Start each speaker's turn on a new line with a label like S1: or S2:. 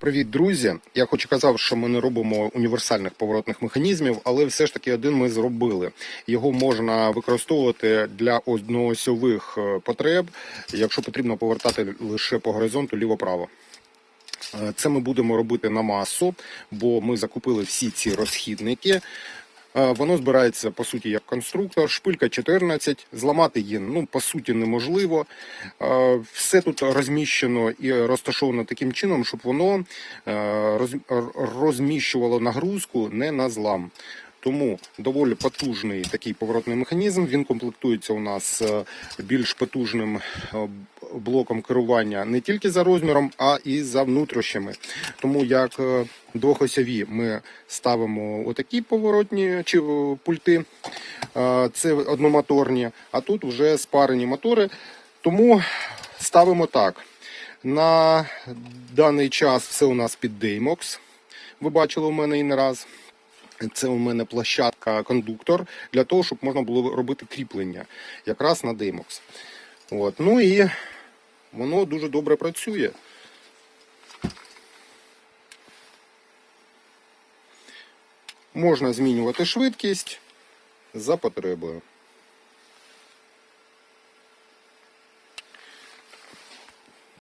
S1: Привіт, друзі! Я хоч і казав, що ми не робимо універсальних поворотних механізмів, але все ж таки один ми зробили. Його можна використовувати для одноосьових е, потреб, якщо потрібно повертати лише по горизонту ліво-право. Е, Це ми будемо робити на масу, бо ми закупили всі ці розхідники. Е, Воно збирається по суті як конструктор, шпилька 14, зламати її ну по суті неможливо. Е, Все тут розміщено і розташовано таким чином, щоб воно е, розміщувало нагрузку не на злам. Тому доволі потужний такий поворотний механізм. Він комплектується у нас більш потужним блоком керування не тільки за розміром, а і за внутрішніми. Тому як е, двохосьові ми ставимо отакі поворотні чи е, пульти, е, це одномоторні, а тут вже спарені мотори. Тому ставимо так. На даний час все у нас під Деймокс. Ви бачили у мене і не раз. Це у мене площадка кондуктор для того, щоб можна було робити кріплення якраз на Деймокс. От. Ну і воно дуже добре працює. Можна змінювати швидкість за потребою.